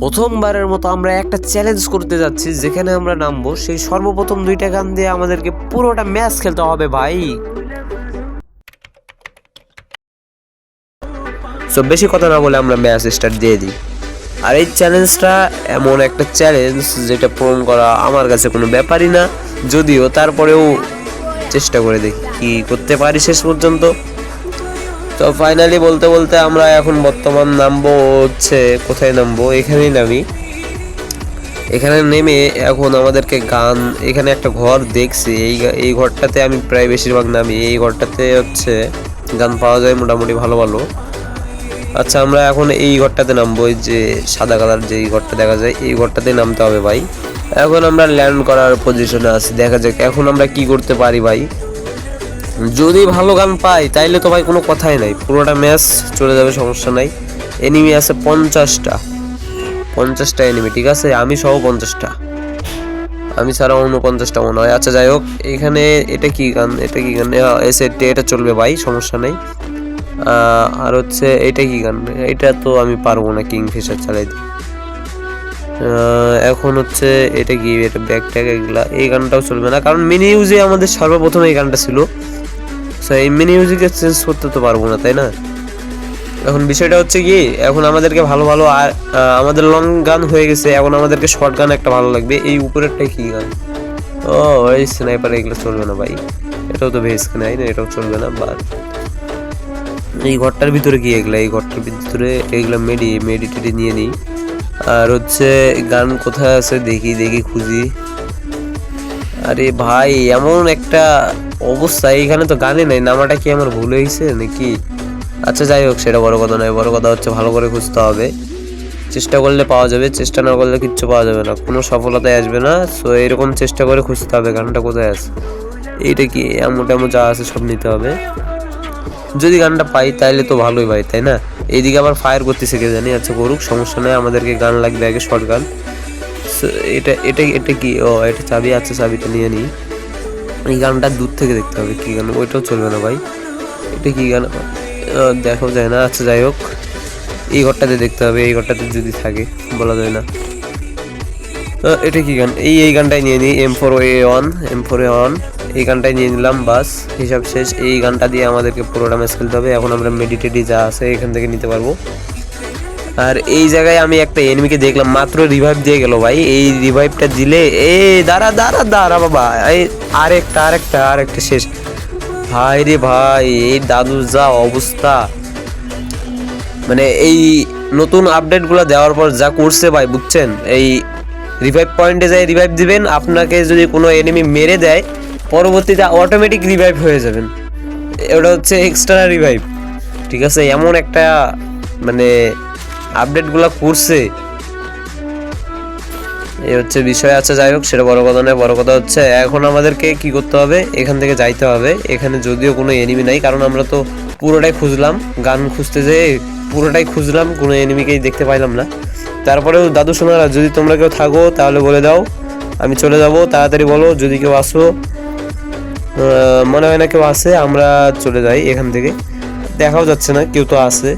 প্রথমবারের মতো আমরা একটা চ্যালেঞ্জ করতে যাচ্ছি, যেখানে আমরা নামবো। সেই সর্বপ্রথম দুইটা গান দিয়ে আমাদেরকে পুরোটা ম্যাচ খেলতে হবে, ভাই। সো বেশি কথা না বলে আমরা ম্যাচ স্টার্ট দিয়ে দিই। আর এই চ্যালেঞ্জটা এমন একটা চ্যালেঞ্জ যেটা পূরণ করা আমার কাছে কোনো ব্যাপারই না। যদিও তারপরেও চেষ্টা করে দেখি কি করতে পারি শেষ পর্যন্ত। তো ফাইনালি বলতে বলতে আমরা এখন বর্তমান নামবো হচ্ছে, কোথায় নামবো? এখানেই নামি। এখানে নেমে এখন আমাদেরকে গান, এখানে একটা ঘর দেখছি। এই এই ঘরটাতে আমি প্রায় বেশিরভাগ নামি। এই ঘরটাতে হচ্ছে গান পাওয়া যায় মোটামুটি ভালো ভালো। আচ্ছা আমরা এখন এই ঘরটাতে নামবো। এই যে সাদা কালার যে ঘরটা দেখা যায়, এই ঘরটাতে নামতে হবে ভাই। এখন আমরা ল্যান্ড করার পজিশনে আছি। দেখা যাক, এখন আমরা কি করতে পারি ভাই? যদি ভালো গান পাই, তাইলে তো ভাই কোনো কথাই নাই। পুরোটা ম্যাচ চলে যাবে, সমস্যা নাই। এনিমি আছে পঞ্চাশটা। পঞ্চাশটা এনিমি ঠিক আছে? আমি সহ পঞ্চাশটা। আমি ছাড়া অন্য পঞ্চাশটা মনে হয়। আচ্ছা যাই হোক, এখানে এটা কি গান? এটা কি গান? এসে এটা চলবে ভাই, সমস্যা নেই। আর হচ্ছে এটা কি গান? এটা তো আমি পারব না কিং ফিশার চালাই দিই এখন হচ্ছে এটা কি? এটা ব্যাগ ট্যাগ এগুলা। এই গানটাও চলবে না। কারণ মিনি ইউজে আমাদের সর্বপ্রথম এই গানটা ছিল। সো এই মিনি মিউজিকে চেঞ্জ করতে তো পারব না, তাই না? এখন বিষয়টা হচ্ছে কি, এখন আমাদেরকে ভালো ভালো আর আমাদের লং গান হয়ে গেছে, এখন আমাদেরকে শর্ট গান একটা ভালো লাগবে। এই উপরেরটা কি গান? ও, এই স্নাইপার এগুলো চলবে না ভাই। এটাও তো ভেজ নাই না? এটাও চলবে না বাদ এই ঘরটার ভিতরে কি এগুলা? এই ঘরটার ভিতরে এগুলা মেডি মেডি টেডি নিয়ে নিই। আর হচ্ছে গান কোথায় আছে? দেখি দেখি, খুঁজি। আরে ভাই, এমন একটা অবস্থা, এইখানে তো গানে নাই, নামাটা কি আমার ভুল হয়েছে নাকি? আচ্ছা যাই হোক, সেটা বড় কথা নয়, বড় কথা হচ্ছে ভালো করে খুঁজতে হবে। চেষ্টা করলে পাওয়া যাবে, চেষ্টা না করলে কিচ্ছু পাওয়া যাবে না, কোনো সফলতায় আসবে না সো এরকম চেষ্টা করে খুঁজতে হবে গানটা কোথায় আছে। এইটা কি, এমন টেমন যা আছে সব নিতে হবে। যদি গানটা পাই তাহলে তো ভালোই ভাই, তাই না? এইদিকে আবার ফায়ার করতে শিখে জানি আচ্ছা করুক, সমস্যা নেই, আমাদেরকে গান লাগবে আগে শর্ট গান। এটা এটা এটা কি? ও, এটা চাবি আছে, চাবিটা নিয়ে নিই। এই গানটা দূর থেকে দেখতে হবে কি গান, ওইটাও চলবে না ভাই। এটা কি গান? দেখাও যায় না? আচ্ছা যাই হোক। এই ঘরটাতে দেখতে হবে, এই ঘরটাতে যদি থাকে, বলা যায় না। এটা কি গান? এই এই গানটাই নিয়ে নিই M four A one M four A one এই গানটাই নিয়ে নিলাম, বাস, হিসাব শেষ। এই গানটা দিয়ে আমাদেরকে পুরোটা ম্যাচ খেলতে হবে। এখন আমরা মেডিটেডি যা আছে, এখান থেকে নিতে পারব। আর এই জায়গায় আমি একটা এনিমিকে দেখলাম, মাত্র রিভাইভ দিয়ে গেল ভাই। এই রিভাইভটা দিলে এ দাঁড়া দাঁড়া দাঁড়া বাবা, এই আরেকটা আরেকটা আরেকটা শেষ। ভাই রে ভাই, এই দাদুর যা অবস্থা। মানে এই নতুন আপডেটগুলো দেওয়ার পর যা করছে ভাই, বুঝছেন? এই রিভাইভ পয়েন্টে যাই রিভাইভ দিবেন, আপনাকে যদি কোনো এনিমি মেরে দেয়, পরবর্তীতে অটোমেটিক রিভাইভ হয়ে যাবেন। ওটা হচ্ছে এক্সট্রা রিভাইভ ঠিক আছে, এমন একটা মানে আপডেটগুলো করছে। এই হচ্ছে বিষয় আছে, যাই হোক, সেটা বড় কথা নয়, বড় কথা হচ্ছে এখন আমাদেরকে কি করতে হবে? এখান থেকে যাইতে হবে। এখানে যদিও কোনো এনিমি নাই, কারণ আমরা তো পুরোটাই খুঁজলাম, গান খুঁজতে যেয়ে পুরোটাই খুঁজলাম, কোনো এনিমিকেই দেখতে পাইলাম না। তারপরেও দাদু সোনারা, যদি তোমরা কেউ থাকো, তাহলে বলে দাও। আমি চলে যাব, তাড়াতাড়ি বলো, যদি কেউ আসো মনে হয় না কেউ আসে, আমরা চলে যাই এখান থেকে। দেখাও যাচ্ছে না, কেউ তো আসে।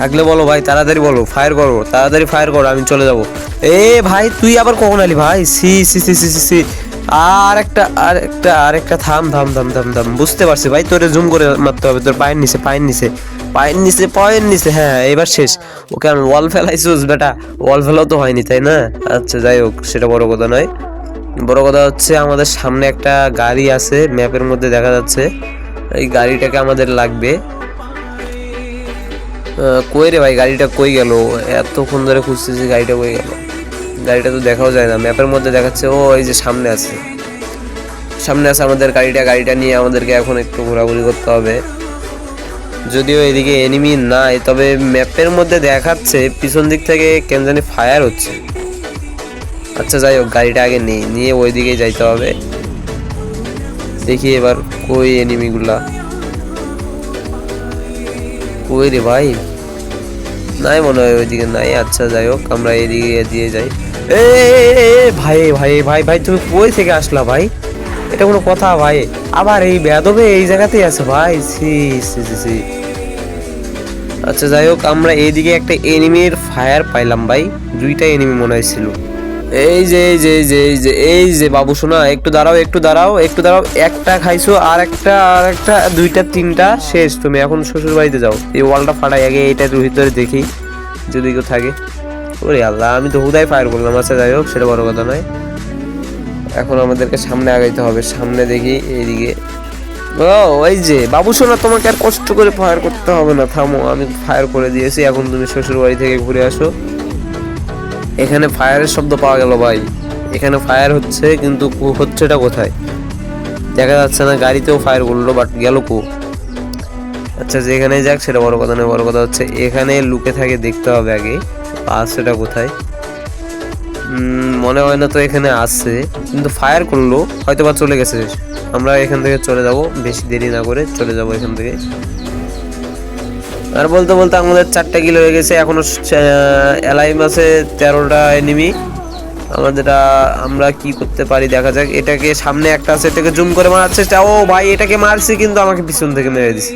থাকলে বলো ভাই, তাড়াতাড়ি বলো ফায়ার করো, তাড়াতাড়ি ফায়ার করো, আমি চলে যাব। এ ভাই, তুই আবার কখন আলি ভাই? C C C C C C. আর একটা আর একটা আর একটা, থাম থাম থাম থাম থাম। বুঝতে পারছি ভাই, তোরে জুম করে মারতে হবে, তোর পায়ের নিচে পায়ের নিচে। পায়ের নিচে পায়ের নিচে হ্যাঁ এবার শেষ। ওকে, আমি ওয়াল ফেলাইছিস, বেটা। ওয়াল ফেলাও তো হয়নি, তাই না? আচ্ছা যাই হোক, সেটা বড় কথা নয়। বড় কথা হচ্ছে, আমাদের সামনে একটা গাড়ি আছে ম্যাপের মধ্যে দেখা যাচ্ছে। এই গাড়িটাকে আমাদের লাগবে। কই রে ভাই, গাড়িটা কই গেল? এতক্ষণ ধরে খুঁজতেছি গাড়িটা কই গেল। গাড়িটা তো দেখাও যায় না। ম্যাপের মধ্যে দেখাচ্ছে, ও, এই যে সামনে আছে। সামনে আছে আমাদের গাড়িটা। গাড়িটা নিয়ে আমাদেরকে এখন একটু ঘোরাঘুরি করতে হবে। যদিও এদিকে এনিমি নাই, তবে ম্যাপের মধ্যে দেখাচ্ছে, পিছন দিক থেকে কেন জানি ফায়ার হচ্ছে। আচ্ছা যাই হোক, গাড়িটা আগে নেই নিয়ে ওই দিকেই যাইতে হবে। দেখি এবার কই এনিমিগুলা কই রে ভাই? নাই মনে হয় ওইদিকে নাই। আচ্ছা যাই হোক আমরা এদিকে দিয়ে যাই। এ, ভাই ভাই ভাই ভাই তুমি কই থেকে আসলা ভাই? এটা কোনো কথা ভাই। আবার এই বেদবে এই জায়গাতেই আছে ভাই। সি সি সি সি আচ্ছা যাই হোক আমরা এইদিকে একটা এনিমির ফায়ার পাইলাম ভাই। দুইটা এনিমি মনে হয়েছিল এই যে এই যে এই যে এই যে এই যে বাবু শোনা একটু দাঁড়াও একটু দাঁড়াও একটু দাঁড়াও। একটা খাইছো আর একটা আর একটা, দুইটা, তিনটা, শেষ। তুমি এখন শ্বশুর বাড়িতে যাও। এই ওয়ালটা ফাটাই আগে এইটা ভিতরে দেখি, যদি কেউ থাকে। ওরে আল্লাহ, আমি তো হুদাই ফায়ার করলাম। আচ্ছা যাই হোক, সেটা বড় কথা নয়। এখন আমাদেরকে সামনে আগাইতে হবে। সামনে দেখি, এইদিকে। ও ওই যে, বাবু শোনা তোমাকে আর কষ্ট করে ফায়ার করতে হবে না। থামো, আমি ফায়ার করে দিয়েছি। এখন তুমি শ্বশুর বাড়ি থেকে ঘুরে আসো। এখানে ফায়ারের শব্দ পাওয়া গেল ভাই। এখানে ফায়ার হচ্ছে, কিন্তু কো- হচ্ছেটা কোথায়? দেখা যাচ্ছে না, গাড়িতেও ফায়ার করল বাট গেল কো? আচ্ছা যেখানে যাক, সেটা বড় কথা নয়, বড় কথা হচ্ছে, এখানে লুকে থাকে, দেখতে হবে আগে আর কোথায়? মনে হয় না তো এখানে আসছে কিন্তু ফায়ার করল হয়তো বা চলে গেছে। আমরা এখান থেকে চলে যাব, বেশি দেরি না করে চলে যাব এখান থেকে। আর বলতে বলতে আমাদের চারটা কিলো হয়ে গেছে। এখনও এলাইম আছে তেরোটা এনিমি আমাদের আমরা কি করতে পারি দেখা যাক। এটাকে সামনে একটা আছে, এটাকে জুম করে মারার চেষ্টা। ও ভাই, এটাকে মারছি কিন্তু আমাকে পিছন থেকে মেরে দিছে।